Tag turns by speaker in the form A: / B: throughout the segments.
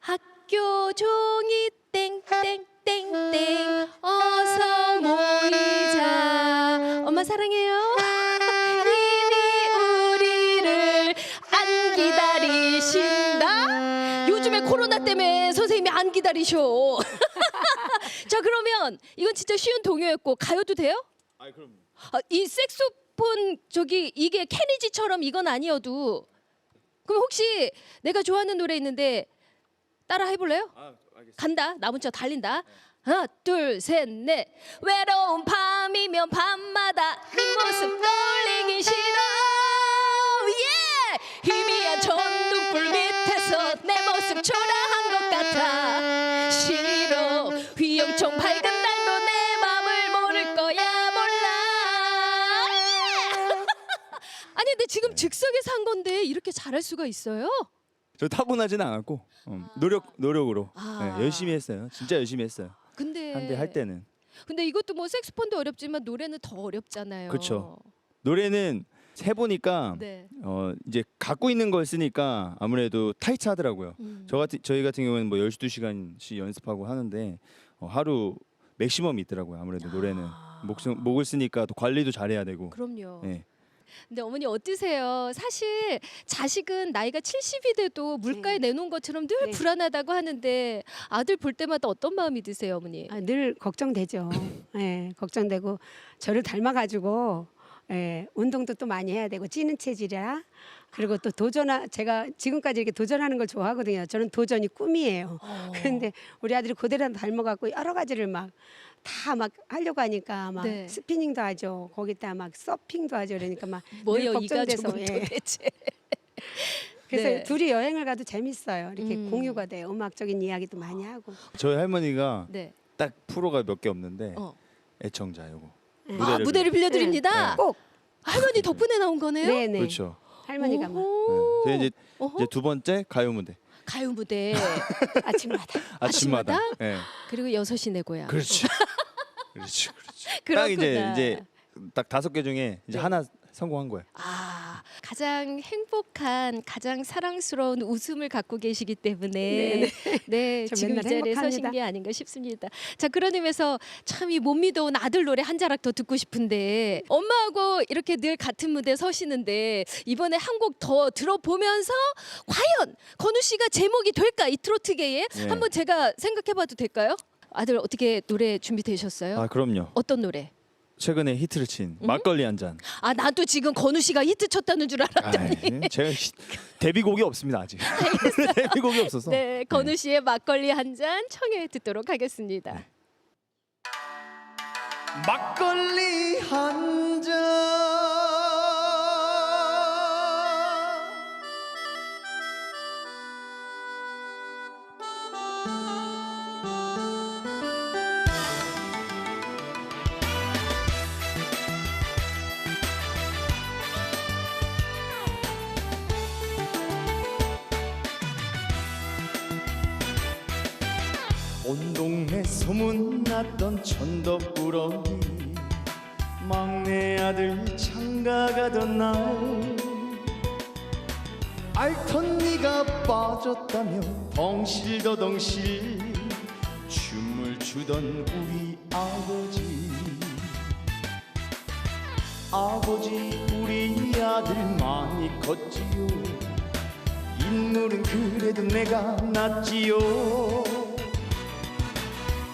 A: 학교 종이 땡땡땡땡. 어서 모이자. 엄마 사랑해요. 이미 우리를 안 기다리신다. 요즘에 코로나 때문에 선생님이 안 기다리셔. 자 그러면 이건 진짜 쉬운 동요였고 가요도 돼요?
B: 아 그럼
A: 아, 이 색소폰 저기 이게 케니지처럼 이건 아니어도 그럼 혹시 내가 좋아하는 노래 있는데 따라 해볼래요?
B: 아 알겠습니다.
A: 간다. 나 문자 달린다. 하나 둘셋넷. 외로운 밤이면 밤마다 네 모습 떠올리기 싫어. 예! 희미한 전 지금 즉석에서 한 건데 이렇게 잘할 수가 있어요?
B: 저 타고나지는 않았고 음, 노력 노력으로
A: 아.
B: 네, 열심히 했어요. 진짜 열심히 했어요.
A: 근데
B: 한대할 때는
A: 근데 이것도 뭐 색소폰도 어렵지만 노래는 더 어렵잖아요.
B: 그쵸. 노래는 해 보니까
A: 네.
B: 어 이제 갖고 있는 걸 쓰니까 아무래도 타이트하더라고요.
A: 음.
B: 저 같은 저희 같은 경우는 뭐 12시간씩 연습하고 하는데 어, 하루 맥시멈이 있더라고요. 아무래도 노래는 목, 목을 쓰니까 또 관리도 잘해야 되고.
A: 그럼요.
B: 네.
A: 근데 어머니 어떠세요? 사실 자식은 나이가 70이 돼도 물가에 내놓은 것처럼 늘
C: 네.
A: 불안하다고 하는데 아들 볼 때마다 어떤 마음이 드세요, 어머니?
C: 아, 늘 걱정되죠. 예, 걱정되고 저를 닮아가지고 예, 운동도 또 많이 해야 되고 찌는 체질이라 그리고 또 도전하 제가 지금까지 이렇게 도전하는 걸 좋아하거든요. 저는 도전이 꿈이에요.
A: 어.
C: 그런데 우리 아들이 그대로 닮아갖고 여러 가지를 막 다 막 하려고 하니까 막
A: 네.
C: 스피닝도 하죠. 거기다 막 서핑도 하죠. 그러니까 막
A: 뭐요 늘이
C: 걱정돼서,
A: 가족은
C: 예.
A: 도대체?
C: 그래서
A: 네.
C: 둘이 여행을 가도 재밌어요. 이렇게
A: 음.
C: 공유가 돼요. 음악적인 이야기도 많이 하고.
B: 저희 할머니가
A: 네.
B: 딱 프로가 몇 개 없는데
A: 어.
B: 애청자 요거.
C: 네.
A: 아, 무대를 빌려드립니다.
C: 꼭
A: 할머니 덕분에 나온 거네요.
C: 네네
B: 그렇죠.
C: 할머니가 막
A: 오호.
B: 네. 저희 이제
A: 어허.
B: 이제 두 번째 가요 무대
A: 가요 무대
C: 아침마다
B: 아침마다.
A: 아침마다?
B: 예.
A: 그리고 여섯 시 내 고향.
B: 그렇지. 그렇지. 그렇지. 딱
A: 그렇구나.
B: 이제 이제 딱 다섯 개 중에 이제
A: 네.
B: 하나 성공한 거야.
A: 아, 가장 행복한, 가장 사랑스러운 웃음을 갖고 계시기 때문에 네,
C: 저
A: 지금 이
C: 맨날
A: 자리에 서신
C: 행복합니다.
A: 게 아닌가 싶습니다. 자, 그런 의미에서 참 이 못 믿어온 아들 노래 한 자락 더 듣고 싶은데 엄마하고 이렇게 늘 같은 무대 서시는데 이번에 한 곡 더 들어보면서 과연 건우 씨가 제목이 될까 이 트로트계에
B: 네.
A: 한번 제가 생각해봐도 될까요? 아들 어떻게 노래 준비되셨어요?
B: 아 그럼요.
A: 어떤 노래?
B: 최근에 히트를 친
A: 음?
B: 막걸리 한 잔.
A: 아 나도 지금 건우 씨가 히트 쳤다는 줄 알았더니
B: 아이, 제가 히- 데뷔곡이 없습니다 아직. 데뷔곡이 없어서.
A: 네, 건우 씨의 막걸리 한 잔 청해 듣도록 하겠습니다.
B: 네. 막걸리 한 소문났던 천덕꾸러기 막내 아들 장가가던 날 알던 네가 빠졌다며 덩실더덩실 춤을 추던 우리 아버지. 아버지 우리 아들 많이 컸지요. 인물은 그래도 내가 낫지요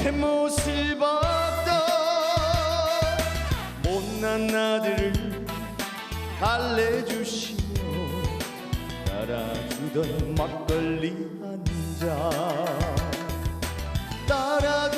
B: 가슴에 대못을 박던 못난 아들을 달래주시며 따라주던 막걸리 한 잔 따라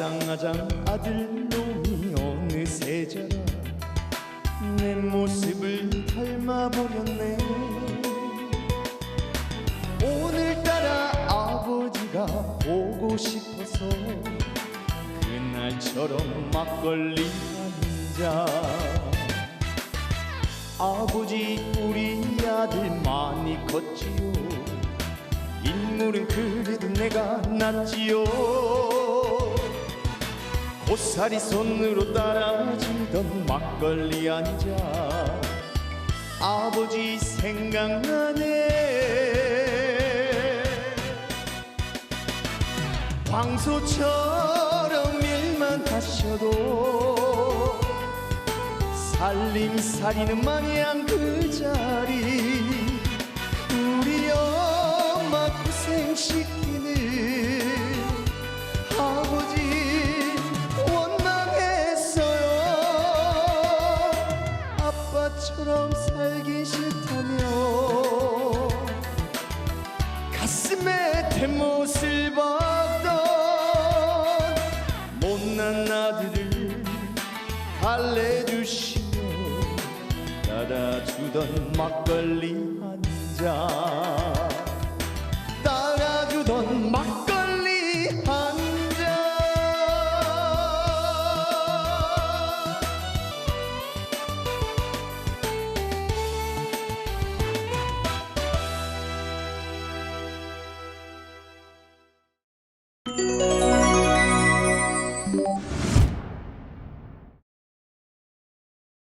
B: 아장아장 아들놈이 어느새 자라 내 모습을 닮아버렸네. 오늘따라 아버지가 보고 싶어서 그날처럼 막걸리 한잔. 아버지 우리 아들 많이 컸지요. 인물은 그래도 내가 낫지요 고사리 손으로 따라주던 막걸리 한 잔. 아버지 생각나네. 광소처럼 일만 하셔도 살림살이는 마냥 그 자리 따라주던 막걸리 한잔